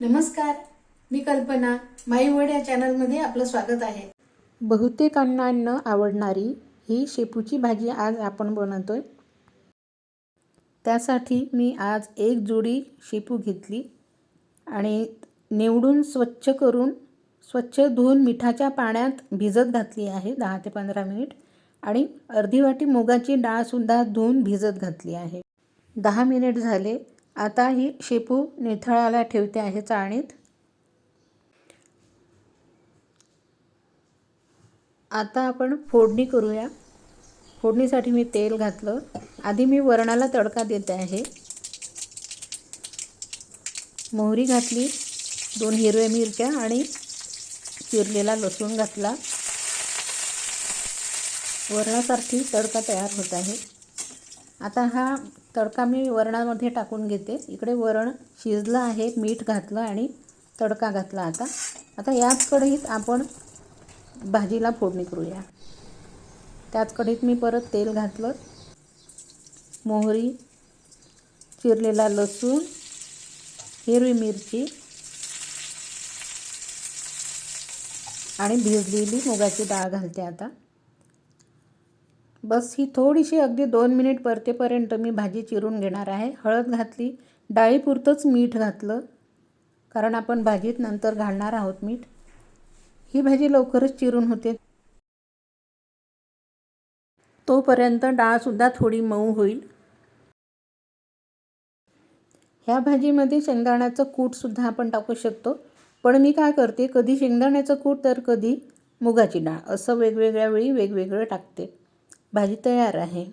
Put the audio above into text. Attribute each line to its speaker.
Speaker 1: नमस्कार मी कल्पना. My word या चॅनलमध्ये आपलं स्वागत आहे. बहुतेकांना न आवडणारी ही शेपूची भाजी आज आपण बनवतोय. त्यासाठी मी आज एक जोडी शेपू घेतली आणि निवडून स्वच्छ करून स्वच्छ धुवून मिठाच्या पाण्यात भिजत घातली आहे दहा ते पंधरा मिनिट. आणि अर्धी वाटी मुगाची डाळसुद्धा धुवून भिजत घातली आहे. दहा मिनिट झाले आता ही शेपू निथळायला ठेवते आहे चाळणीत. आता आपण फोडणी करूया. फोडणीसाठी मी तेल घातलं. आधी मी वरणाला तडका देते आहे. मोहरी घातली दोन हिरव्या मिरच्या आणि चिरलेला लसूण घातला. वरणासारखी तडका तयार होत आहे. आता हा तडका मी वरणामध्ये टाकून घेते. इकडे वरण शिजलं आहे मीठ घातलं आणि तडका घातला आता. आता याच कढईत आपण भाजीला फोडणी करूया. त्याच कढईत मी परत तेल घातलं मोहरी चिरलेला लसूण हिरवी मिरची आणि भिजलेली मुगाची डाळ घालते आता. बस ही थोडीशी अगदी दोन मिनिट परतेपर्यंत मी भाजी चिरून घेणार आहे. हळद घातली डाळीपुरतंच मीठ घातलं कारण आपण भाजीत नंतर घालणार आहोत मीठ. ही भाजी लवकरच चिरून होते. तोपर्यंत डाळसुद्धा थोडी मऊ होईल. ह्या भाजीमध्ये शेंगदाण्याचं कूटसुद्धा आपण टाकू शकतो. पण मी काय करते कधी शेंगदाण्याचं कूट तर कधी मुगाची डाळ असं वेगवेगळ्या वेळी वेगवेगळं टाकते. भाजी तयार आहे